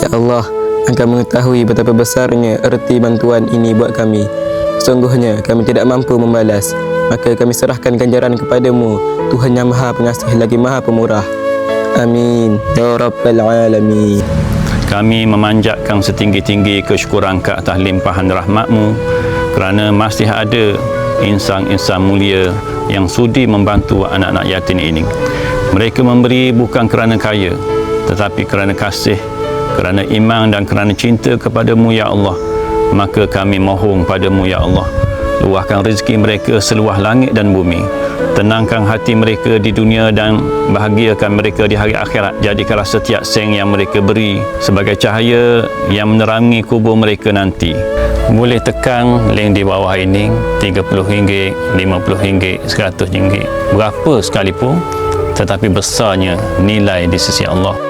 Ya Allah, Engkau mengetahui betapa besarnya erti bantuan ini buat kami. Sesungguhnya kami tidak mampu membalas. Maka kami serahkan ganjaran kepadamu, Tuhan yang Maha Pengasih lagi Maha Pemurah. Amin. Ya Rabbal Alamin. Kami memanjatkan setinggi-tinggi kesyukuran ke atas limpahan rahmatmu kerana masih ada insan-insan mulia yang sudi membantu anak-anak yatim ini. Mereka memberi bukan kerana kaya tetapi kerana kasih, kerana iman dan kerana cinta kepadamu ya Allah. Maka kami mohon padamu ya Allah luahkan rezeki mereka seluah langit dan bumi. Tenangkan hati mereka di dunia dan bahagiakan mereka di hari akhirat. Jadikanlah setiap sen yang mereka beri sebagai cahaya yang menerangi kubur mereka nanti. Boleh tekan link di bawah ini RM30, RM50, RM100 berapa sekalipun tetapi besarnya nilai di sisi Allah